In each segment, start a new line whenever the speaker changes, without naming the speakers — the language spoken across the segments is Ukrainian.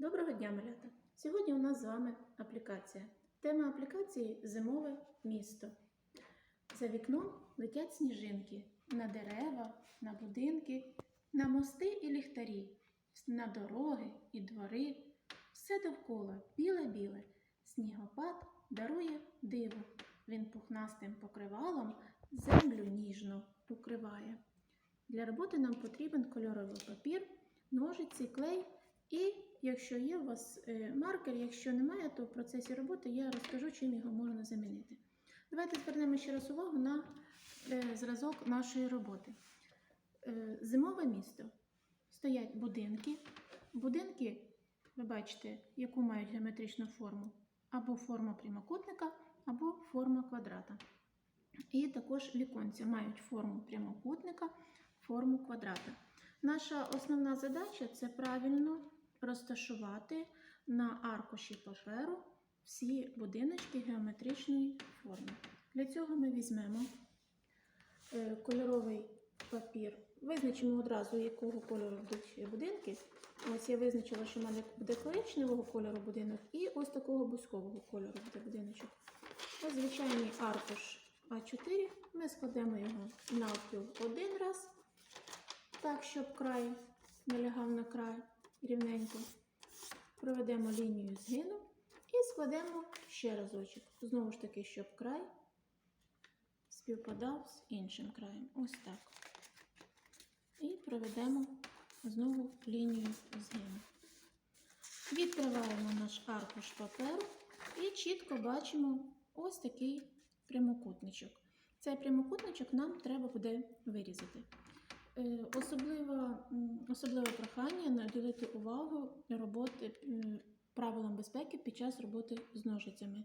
Доброго дня, малята! Сьогодні у нас з вами аплікація. Тема аплікації зимове місто. За вікном летять сніжинки на дерева, на будинки, на мости і ліхтарі, на дороги і двори. Все довкола біле-біле. Снігопад дарує диво. Він пухнастим покривалом землю ніжно укриває. Для роботи нам потрібен кольоровий папір, ножиці, клей і якщо є у вас е, маркер, якщо немає, то в процесі роботи я розкажу, чим його можна замінити. Давайте звернемо ще раз увагу на е, зразок нашої роботи. Е, Зимове місто. Стоять будинки. Будинки, ви бачите, яку мають геометричну форму. Або форма прямокутника, або форма квадрата. І також віконця мають форму прямокутника, форму квадрата. Наша основна задача це правильно розташувати на аркуші паперу всі будиночки геометричної форми. Для цього ми візьмемо е, кольоровий папір, визначимо одразу, якого кольору будуть будинки. Ось я визначила, що в мене буде коричневого кольору будинок, і ось такого бузкового кольору буде будиночок. Ось звичайний аркуш А4. Ми складемо його навпіл один раз, так, щоб край не лягав на край рівненько. Проведемо лінію згину і складемо ще разочок. Знову ж таки, щоб край співпадав з іншим краєм. Ось так. І проведемо знову лінію згину. Відкриваємо наш аркуш паперу і чітко бачимо ось такий прямокутничок. Цей прямокутничок нам треба буде вирізати. Е, Особливо, м, особливе прохання наділити увагу роботи правилам безпеки під час роботи з ножицями.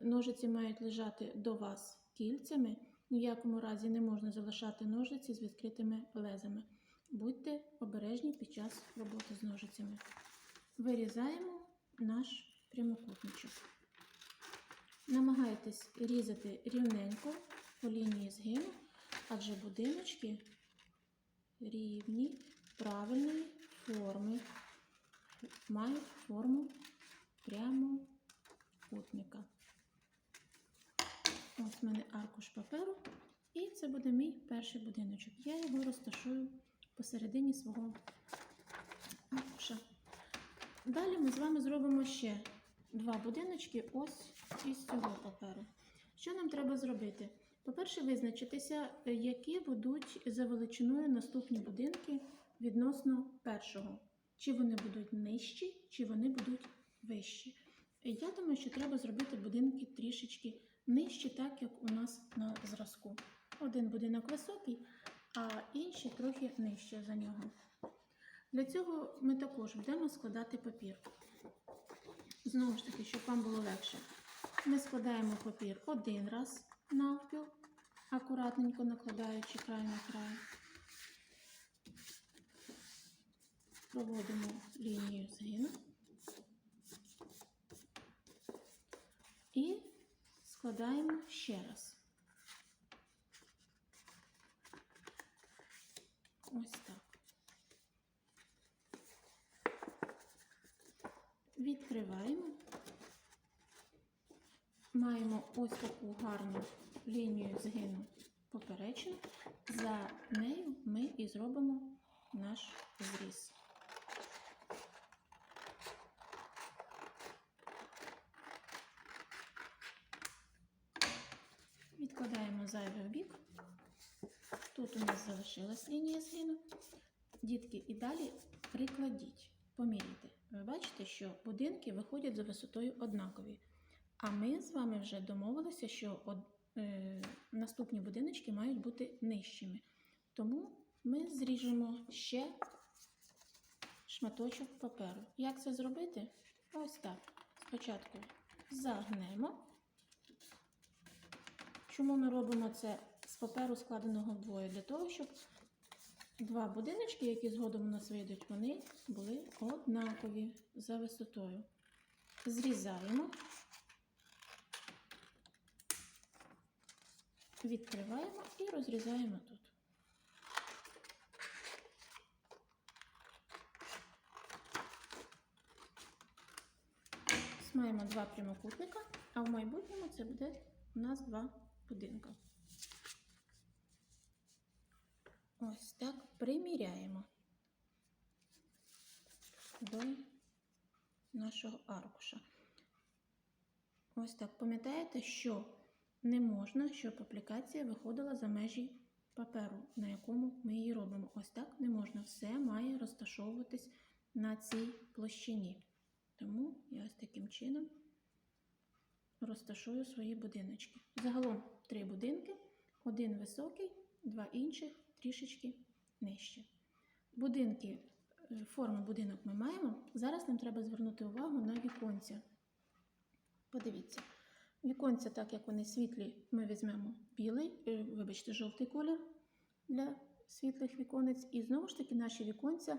Ножиці мають лежати до вас кільцями. Ні в якому разі не можна залишати ножиці з відкритими лезами. Будьте обережні під час роботи з ножицями. Вирізаємо наш прямокутничок. Намагайтесь різати рівненько по лінії згину, адже будиночки рівні, правильної форми, мають форму прямокутника. Ось в мене аркуш паперу, і це буде мій перший будиночок. Я його розташую посередині свого аркуша. Далі ми з вами зробимо ще два будиночки ось із цього паперу. Що нам треба зробити? По-перше, визначитися, е, які будуть за величиною наступні будинки відносно першого. Чи вони будуть нижчі, чи вони будуть вищі. Я думаю, що треба зробити будинки трішечки нижчі, так як у нас на зразку. Один будинок високий, а інші трохи нижче за нього. Для цього ми також будемо складати папір. Знову ж таки, щоб вам було легше. Ми складаємо папір один раз навпіл, акуратненько накладаючи край на край. Проводимо лінію згину і складаємо ще раз. Ось так. Відкриваємо. Маємо ось таку гарну лінію згину поперечну. За нею ми і зробимо наш зріз. Відкладаємо зайвий бік. Тут у нас залишилась лінія згину. Дітки, і далі прикладіть, поміряйте. Ви бачите, що будинки виходять за висотою однакові. А ми з вами вже домовилися, що е, наступні будиночки мають бути нижчими. Тому ми зріжемо ще шматочок паперу. Як це зробити? Ось так. Спочатку загнемо. Чому ми робимо це з паперу, складеного вдвоє? Для того, щоб два будиночки, які згодом у нас вийдуть, вони були однакові за висотою. Зрізаємо. Відкриваємо і розрізаємо тут. Маємо два прямокутника, а в майбутньому це буде у нас два будинка. Ось так приміряємо до нашого аркуша. Ось так. Пам'ятаєте, що не можна, щоб аплікація виходила за межі паперу, на якому ми її робимо. Ось так не можна. Все має розташовуватись на цій площині. Тому я ось таким чином розташую свої будиночки. Загалом три будинки: один високий, два інших трішечки нижче. Будинки, е, форму будинок ми маємо. Зараз нам треба звернути увагу на віконця. Подивіться, віконця, так як вони світлі, ми візьмемо білий, е, вибачте, жовтий колір для світлих віконець. І знову ж таки наші віконця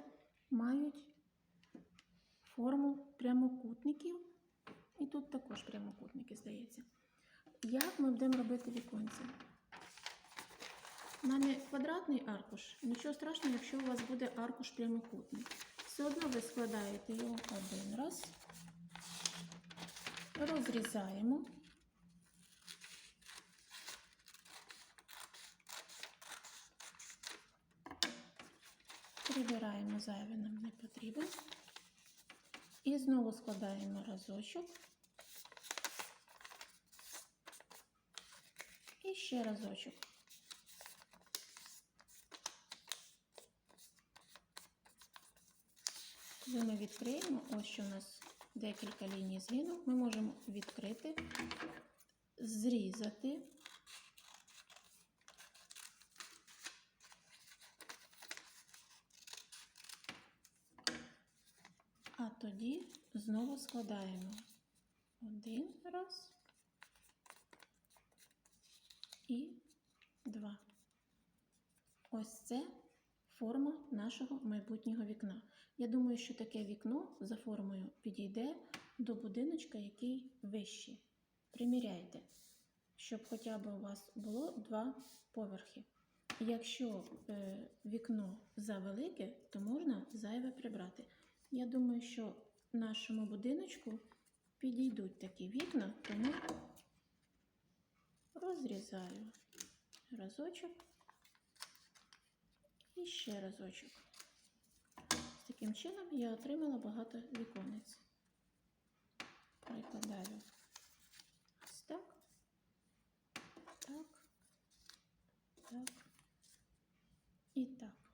мають форму прямокутників. І тут також прямокутники, здається. Як ми будемо робити віконця? У мене квадратний аркуш. Нічого страшного, якщо у вас буде аркуш прямокутний. Все одно ви складаєте його один раз, розрізаємо. Прибираємо зайве нам не потрібен. І знову складаємо разочок. І ще разочок. Коли ми відкриємо, ось що у нас декілька ліній згину, ми можемо відкрити, зрізати. А тоді знову складаємо один раз і два. Ось це форма нашого майбутнього вікна. Я думаю, що таке вікно за формою підійде до будиночка, який вищий. Приміряйте, щоб хоча б у вас було два поверхи. Якщо е, вікно завелике, то можна зайве прибрати. Я думаю, що нашому будиночку підійдуть такі вікна, тому розрізаю разочок і ще разочок. Таким чином я отримала багато віконець. Прикладаю ось так, так, так і так.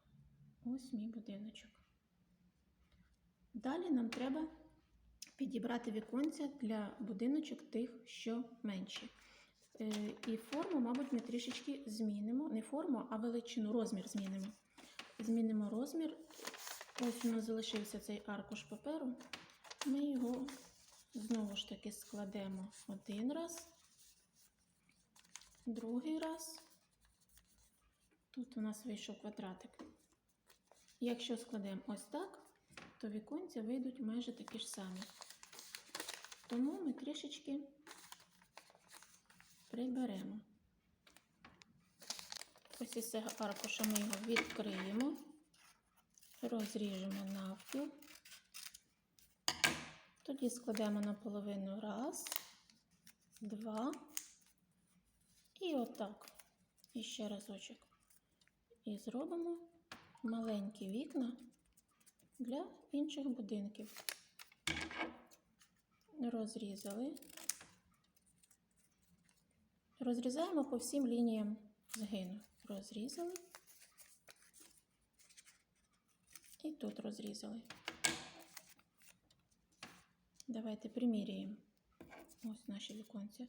Ось мій будиночок. Далі нам треба підібрати віконця для будиночок тих, що менші. Е, І форму, мабуть, ми трішечки змінимо. Не форму, а величину, розмір змінимо. Змінимо розмір. Ось у нас залишився цей аркуш паперу. Ми його знову ж таки складемо один раз, другий раз. Тут у нас вийшов квадратик. Якщо складемо ось так, то віконця вийдуть майже такі ж самі. Тому ми трішечки приберемо. Ось із цього аркуша ми його відкриємо, розріжемо навпіл. Тоді складемо наполовину раз, два і отак. І ще разочок. І зробимо маленькі вікна для інших будинків. Розрізали. Розрізаємо по всім лініям згину. Розрізали. І тут розрізали. Давайте приміряємо ось наші віконця.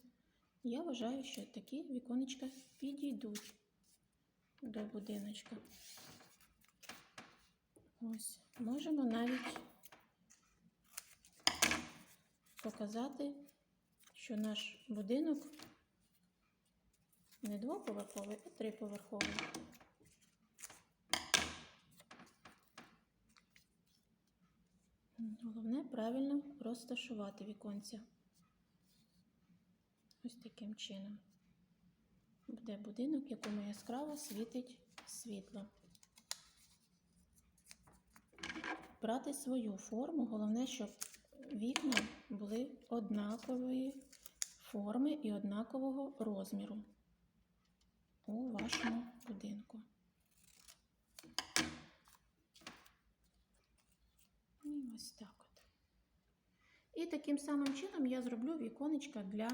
Я вважаю, що такі віконечка підійдуть до будиночка. Ось, можемо навіть показати, що наш будинок не двоповерховий, а триповерховий. Головне правильно розташувати віконця. Ось таким чином. Буде будинок, якому яскраво світить світло. Брати свою форму, головне, щоб вікна були однакової форми і однакового розміру у вашому будинку. І ось так от. І таким самим чином я зроблю віконечка для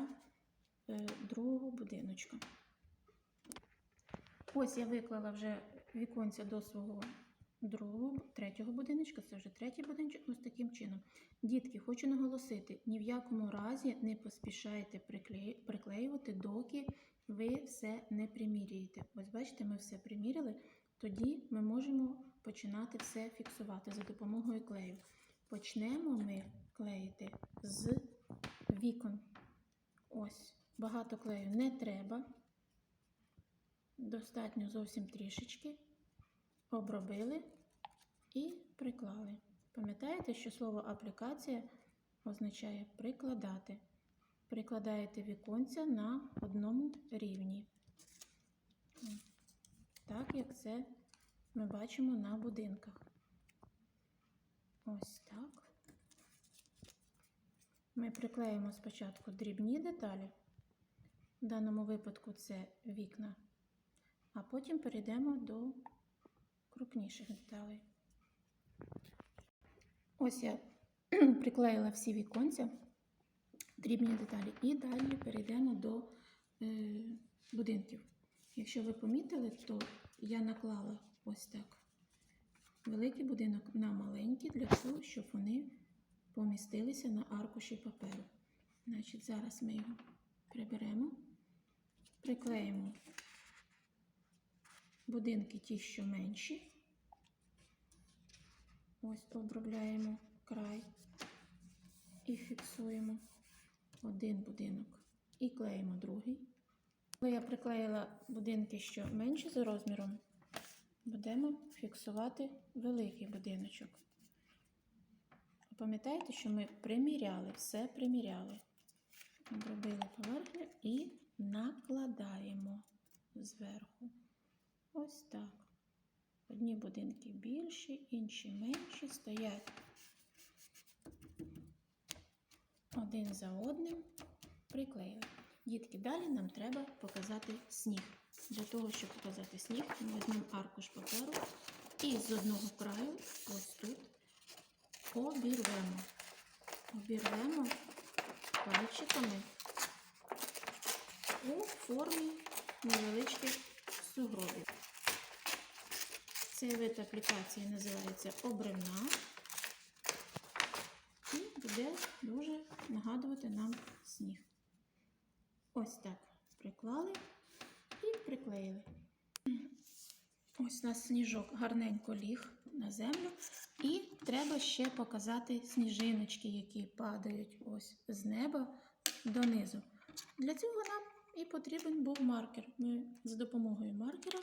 е, другого будиночка. Ось я виклала вже віконця до свого другого, третього будиночка, це вже третій будиночок, ось таким чином. Дітки, хочу наголосити, ні в якому разі не поспішайте приклеювати, доки ви все не приміряєте. Ось бачите, ми все приміряли, тоді ми можемо починати все фіксувати за допомогою клею. Почнемо ми клеїти з вікон. Ось, багато клею не треба. Достатньо зовсім трішечки. Обробили і приклали. Пам'ятаєте, що слово аплікація означає прикладати. Прикладаєте віконця на одному рівні. Так, як це ми бачимо на будинках. Ось так. Ми приклеїмо спочатку дрібні деталі. В даному випадку це вікна, а потім перейдемо до крупніших деталей. Ось я приклеїла всі віконця, дрібні деталі, і далі перейдемо до е, будинків. Якщо ви помітили, то я наклала ось так великий будинок на маленький для того, щоб вони помістилися на аркуші паперу. Значить, зараз ми його приберемо, приклеїмо будинки ті, що менші. Ось обробляємо край і фіксуємо один будинок і клеїмо другий. Коли я приклеїла будинки, що менші за розміром, будемо фіксувати великий будиночок. Пам'ятаєте, що ми приміряли, все приміряли. Обробили поверхню і накладаємо зверху. Ось так. Одні будинки більші, інші менші стоять один за одним. Приклеїли. Дітки, далі нам треба показати сніг. Для того, щоб показати сніг, ми візьмемо аркуш паперу і з одного краю, ось тут, обірвемо. Обірвемо пальчиками у формі невеличких сугробів. Цей вид аплікації називається обривна і буде дуже нагадувати нам сніг. Ось так приклали і приклеїли. Ось у нас сніжок гарненько ліг на землю. І треба ще показати сніжиночки, які падають ось з неба донизу. Для цього нам і потрібен був маркер. Ми за допомогою маркера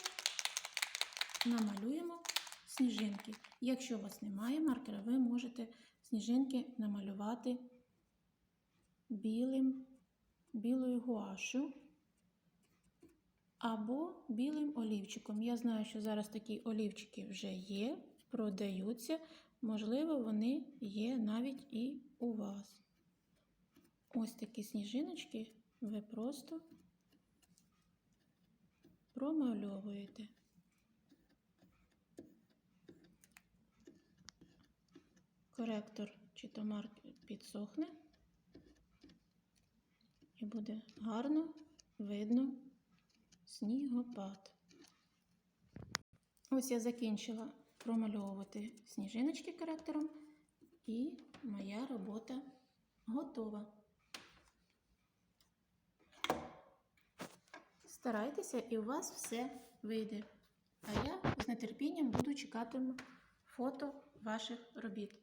намалюємо сніжинки. Якщо у вас немає маркера, ви можете сніжинки намалювати білим, білою гуашу або білим олівчиком. Я знаю, що зараз такі олівчики вже є, продаються. Можливо, вони є навіть і у вас. Ось такі сніжиночки ви просто промальовуєте. Коректор чи то маркер підсохне, і буде гарно видно снігопад. Ось я закінчила промальовувати сніжиночки коректором, і моя робота готова. Старайтеся, і у вас все вийде. А я з нетерпінням буду чекати фото ваших робіт.